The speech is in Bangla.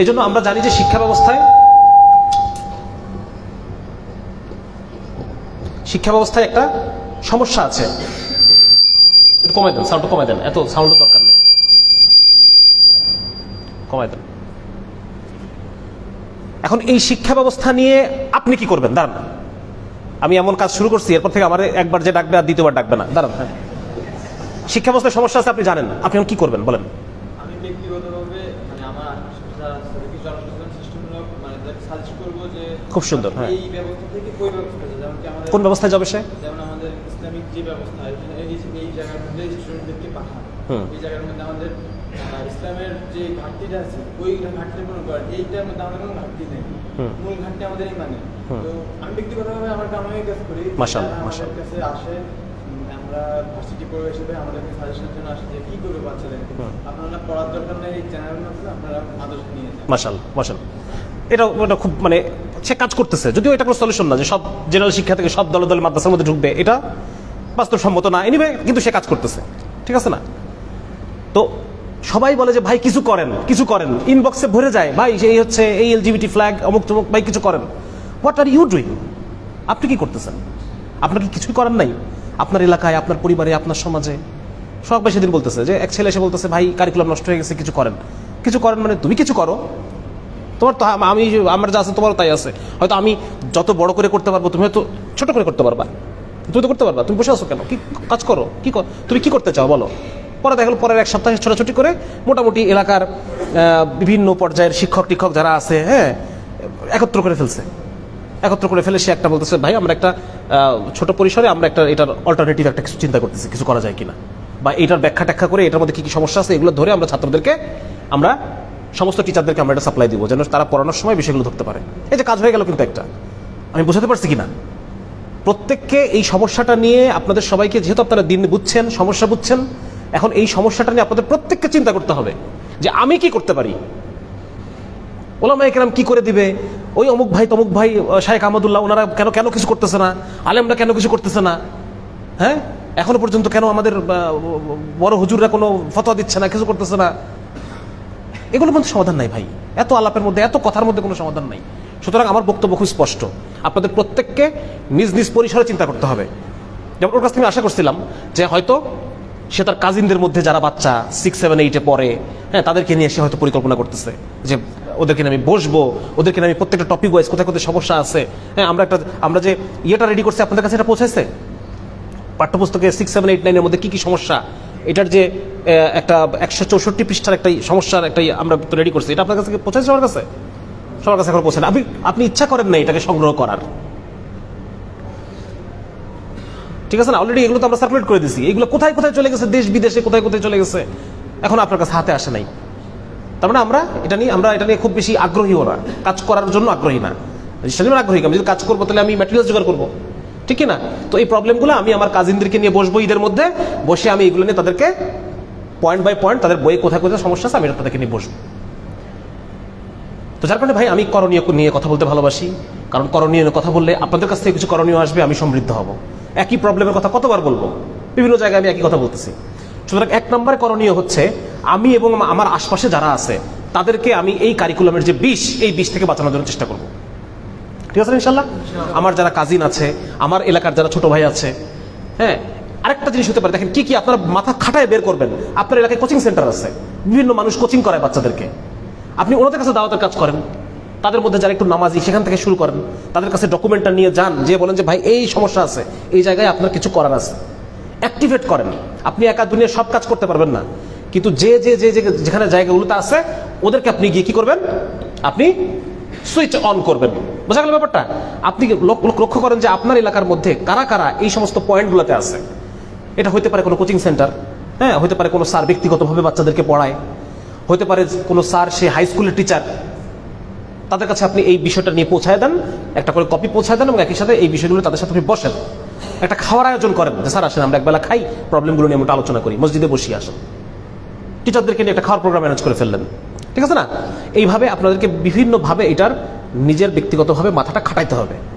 এই জন্য আমরা জানি যে শিক্ষা ব্যবস্থায় শিক্ষা ব্যবস্থায় একটা সমস্যা আছে। কমাই দেন সাউন্ডটা কমাই দেন, এত সাউন্ডের দরকার নেই। কমাই দেন। এখন এই শিক্ষা ব্যবস্থা নিয়ে আপনি কি করবেন? দাঁড়ান। আমি এমন কাজ শুরু করছি, এরপর থেকে আমার একবার যে ডাকবে আর দ্বিতীয়বার ডাকবে না। দাঁড়ান হ্যাঁ। শিক্ষা ব্যবস্থায় সমস্যা আছে, আপনি জানেন আপনি কি করবেন? বলেন। মানে খুব সুন্দর, হ্যাঁ। কোন ব্যবস্থায় যাবে সে? যেমন আমাদের ইসলামিক যে ব্যবস্থা এই জায়গার মধ্যে স্টুডেন্টদেরকে পাঠান। এই জায়গার মধ্যে আমাদের ইসলামের যে ঘাটতিটা আছে ওই ঘাটতি পূরণ করেন এইটার মধ্যে আমাদের কোনো ঘাটতি নেই। মূল ঘাটতি আমাদের মানে তো আমি ব্যক্তিগতভাবে আমার গ্রামে কাজ করি। কাছে আসে আমরা ভার্সিটি পড়ুয়া হিসেবে আমাদেরকে সাজেশনের জন্য আসে যে কি করবে বাচ্চাদেরকে আপনারা পড়ার দরকার নেই চ্যানেল আপনারা আদর্শ নিয়ে যান। মাসাল মাসাল এটা খুব মানে সে কাজ করতেছে। যদিও এটা কোনো সলিউশন না যে সব জেনারেল শিক্ষা থেকে সব দলে দলে মাদ্রাসার মধ্যে ঢুকবে এটা বাস্তবসম্মত না। এনিবে কিন্তু সে কাজ করতেছে। ঠিক আছে না? তো সবাই বলে যে ভাই কিছু করেন কিছু করেন। ইনবক্সে ভরে যায় ভাই এই হচ্ছে এই এলজিবিটি ফ্ল্যাগ অমুক তমুক ভাই কিছু করেন। হোয়াট আর ইউ ডুইং আপনি কি করতেছেন? আপনার কি কিছুই করেন নাই? আপনার এলাকায়, আপনার পরিবারে, আপনার সমাজে। সবাই সেদিন বলতেছে যে, এক ছেলে এসে বলতেছে, ভাই কারিকুলাম নষ্ট হয়ে গেছে, কিছু করেন। কিছু করেন মানে তুমি কিছু করো? তোমার তো আমি, আমার যা আছে তোমারও তাই আছে। হয়তো আমি যত বড় করে করতে পারব, তুমি হয়তো ছোট করে করতে পারবা। তুমি তো করতে পারবা, তুমি বসে আছো কেন? কি কাজ করো? কি তুমি কি করতে চাও বলো? পরে দেখল পরের এক সপ্তাহে ছোটাছুটি করে মোটামুটি এলাকার বিভিন্ন পর্যায়ের শিক্ষক টিক্ষক যারা আছে হ্যাঁ একত্র করে ফেলছে। একত্র করে ফেলে সে একটা বলতেছে, ভাই, আমরা একটা ছোট পরিসরে আমরা একটা, এটার অল্টারনেটিভ একটা কিছু চিন্তা করতেছি, কিছু করা যায় কিনা? বা এটার ব্যাখ্যা ট্যাখ্যা করে এটার মধ্যে কি কি সমস্যা আছে, এগুলো ধরে আমরা ছাত্রদেরকে, আমরা সমস্ত টিচারদেরকে আমরা এটা সাপ্লাই দিব, যেন তারা পড়ানোর সময় বিষয়গুলো ধরতে পারে। এই যে কাজ হয়ে গেল কিন্তু একটা। আমি বোঝাতে পারছি কিনা? প্রত্যেককে এই সমস্যাটা নিয়ে আপনাদের সবাইকে, যেহেতু আপনারা দিন বুঝছেন, সমস্যা বুঝছেন, এখন এই সমস্যাটা নিয়ে আপনাদের প্রত্যেককে চিন্তা করতে হবে যে আমি কি করতে পারি? ওলামা একরাম কি করে দিবে? ওই অমুক ভাই, তমুক ভাই শাহেখ আহমদুল্লাহ, ওনারা কেন কেন কিছু করতেছে না? আলেমরা কেন কিছু করতেছে না? হ্যাঁ? এখনও পর্যন্ত কেন আমাদের বড় হুজুররা কোনো ফতোয়া দিচ্ছে না, কিছু করতেছে না? এগুলোর মধ্যে সমাধান নাই ভাই। এত আলাপের মধ্যে, এত কথার মধ্যে কোনো সমাধান নাই। সুতরাং আমার বক্তব্য খুব স্পষ্ট। আপনাদের প্রত্যেককে নিজ নিজ পরিসরে চিন্তা করতে হবে। যেমন ওর কাছ থেকে আমি আশা করছিলাম যে হয়তো সে তার কাজিনদের মধ্যে যারা বাচ্চা সিক্স সেভেন এইটে পড়ে হ্যাঁ তাদেরকে নিয়ে সে হয়তো পরিকল্পনা করতেছে যে ওদেরকে আমি বসবো, ওদেরকে আমি প্রত্যেকটা টপিক ওয়াইজ কোথায় কোথায় সমস্যা আছে। হ্যাঁ আমরা একটা, আমরা যে ইয়েটা রেডি করছি, আপনাদের কাছে এটা পৌঁছাইছে? পাঠ্যপুস্তকে সিক্স সেভেন এইট নাইনের মধ্যে কি কি সমস্যা? এটার যে একটা একশো চৌষট্টি পৃষ্ঠার একটা সমস্যার একটা ইয়ে আমরা রেডি করছি। এটা আপনার কাছে পৌঁছেছে সবার কাছে? সবার কাছে এখন পৌঁছে না আপনি আপনি ইচ্ছা করেন না এটাকে সংগ্রহ করার। ঠিক আছে না? অলরেডি এগুলো তো আমরা সার্কুলেট করে দিছি। এগুলো কোথায় কোথায় চলে গেছে? দেশ বিদেশে কোথায় কোথায় চলে গেছে? এখন আপনার কাছে হাতে আসে নাই। তার মানে আমরা এটা নিয়ে, আমরা এটা নিয়ে খুব বেশি আগ্রহীও না। কাজ করার জন্য আগ্রহী না। সেজন্য আগ্রহী আমি যদি কাজ করব, তাহলে আমি ম্যাটেরিয়াল জোগাড় করব। ঠিক না? তো এই প্রবলেমগুলো আমি আমার কাজিনদেরকে নিয়ে বসবো ঈদের মধ্যে। বসে আমি এগুলো নিয়ে তাদেরকে পয়েন্ট বাই পয়েন্ট তাদের বইয়ে কোথায় কোথায় সমস্যা আছে, আমি এটা তাদেরকে নিয়ে বসবো। তো যার কারণে ভাই, আমি করণীয় নিয়ে কথা বলতে ভালোবাসি। কারণ করণীয় কথা বললে আপনাদের কাছ থেকে কিছু করণীয় আসবে, আমি সমৃদ্ধ হব। একই প্রবলেমের কথা কতবার বলব? বিভিন্ন জায়গায় আমি একই কথা বলতেছি। সুতরাং এক নম্বরে করণীয় হচ্ছে আমি এবং আমার আশপাশে যারা আছে তাদেরকে আমি এই কারিকুলামের যে বিষ এই বিষ থেকে বাঁচানোর জন্য চেষ্টা করব। ঠিক আছে ইনশাল্লাহ আমার যারা কাজিন আছে আমার এলাকার যারা ছোট ভাই আছে হ্যাঁ আরেকটা জিনিস হতে পারে। দেখেন কি কি আপনার মাথা খাটায় বের করবেন? আপনার এলাকায় কোচিং সেন্টার আছে। বিভিন্ন মানুষ কোচিং করায় বাচ্চাদেরকে। আপনি ওনাদের কাছে দাওয়াতের কাজ করেন। তাদের মধ্যে যারা একটু নামাজি সেখান থেকে শুরু করেন, তাদের কাছে ডকুমেন্টটা নিয়ে যান, যে বলেন যে, ভাই, এই সমস্যা আছে, এই জায়গায় আপনার কিছু করার আছে। অ্যাক্টিভেট করেন। আপনি একা দুনিয়ার সব কাজ করতে পারবেন না। কিন্তু যে যে যে যেখানে জায়গাগুলোতে আছে, ওদেরকে আপনি গিয়ে কি করবেন? আপনি সুইচ অন করবেন। বোঝা গেল ব্যাপারটা? আপনি লক- লক- লক্ষ্য করেন যে আপনার এলাকার মধ্যে কারা কারা এই সমস্ত পয়েন্টগুলোতে আছে? এটা হতে পারে কোনো কোচিং সেন্টার হ্যাঁ হতে পারে কোনো স্যার ব্যক্তিগতভাবে বাচ্চাদেরকে পড়ায় হতে পারে কোনো স্যার সে হাই স্কুলের টিচার তাদের কাছে আপনি এই বিষয়টা নিয়ে পৌঁছায় দেন, একটা করে কপি পৌঁছায় দেন এবং একই সাথে এই বিষয়গুলো তাদের সাথে আপনি বসেন। একটা খাওয়ার আয়োজন করেন যে, স্যার, আসেন, আমরা একবেলা খাই, প্রবলেমগুলো নিয়ে আমরা আলোচনা করি, মসজিদে বসিয়ে আসেন। টিচারদেরকে নিয়ে একটা খাওয়ার প্রোগ্রাম অ্যারেঞ্জ করে ফেললেন। ঠিক আছে না? এইভাবে আপনাদেরকে বিভিন্নভাবে এটার নিজের ব্যক্তিগতভাবে মাথাটা খাটাইতে হবে।